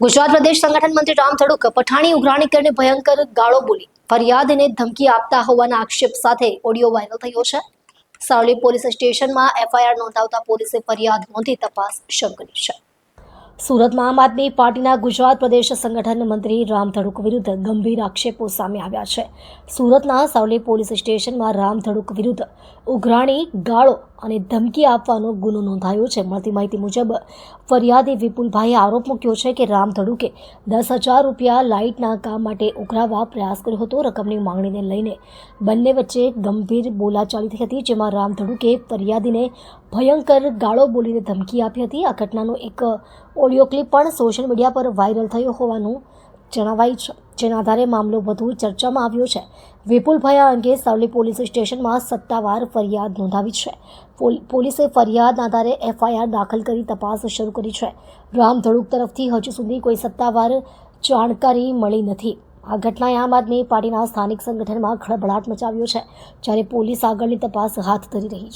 ગુજરાત પ્રદેશ સંગઠન મંત્રી રામ થડુક પઠાણી ઉઘરાણી કરીને ભયંકર ગાળો બોલી. ફરિયાદને ધમકી આપતા હોવાના આક્ષેપ સાથે ઓડિયો વાયરલ થયો છે. સાવલી પોલીસ સ્ટેશનમાં એફઆઈઆર નોંધાવતા પોલીસે ફરિયાદ નોંધી તપાસ શરૂ કરી છે. સુરતમાં આમ આદમી પાર્ટીના ગુજરાત પ્રદેશ સંગઠન મંત્રી રામ થડુક વિરુદ્ધ ગંભીર આક્ષેપો સામે આવ્યા છે. સુરતના સાવલી પોલીસ સ્ટેશનમાં રામ થડુક વિરુદ્ધ ઉઘરાણી ગાળો અને ધમકી આપવાનો ગુનો નોંધાયો છે. મળતી માહિતી મુજબ, ફરિયાદી વિપુલભાઈએ આરોપ મૂક્યો છે કે રામ ધડુકે દસ હજાર રૂપિયા લાઇટના કામ માટે ઉઘરાવવા પ્રયાસ કર્યો હતો. રકમની માંગણીને લઈને બંને વચ્ચે ગંભીર બોલાચાલી થઈ હતી, જેમાં રામ ધડુકે ફરિયાદીને ભયંકર ગાળો બોલીને ધમકી આપી હતી. આ ઘટનાનો એક ઓડિયો ક્લિપ પણ સોશિયલ મીડિયા પર વાયરલ થયો હોવાનું જણાવાય છે. જેના આધારે મામલો વધુ ચર્ચામાં આવ્યો છે. વિપુલભાઈ આ અંગે સાવલી પોલીસ સ્ટેશનમાં સત્તાવાર ફરિયાદ નોંધાવી છે. પોલ- પોલીસે ફરિયાદના આધારે એફઆઈઆર દાખલ કરી તપાસ શરૂ કરી છે. રામ ધડુક તરફથી હજુ સુધી કોઈ સત્તાવાર જાણકારી મળી નથી. આ ઘટનાએ આમ આદમી પાર્ટીના સ્થાનિક સંગઠનમાં ખળભળાટ મચાવ્યો છે, જ્યારે પોલીસ આગળની તપાસ હાથ ધરી રહી છે.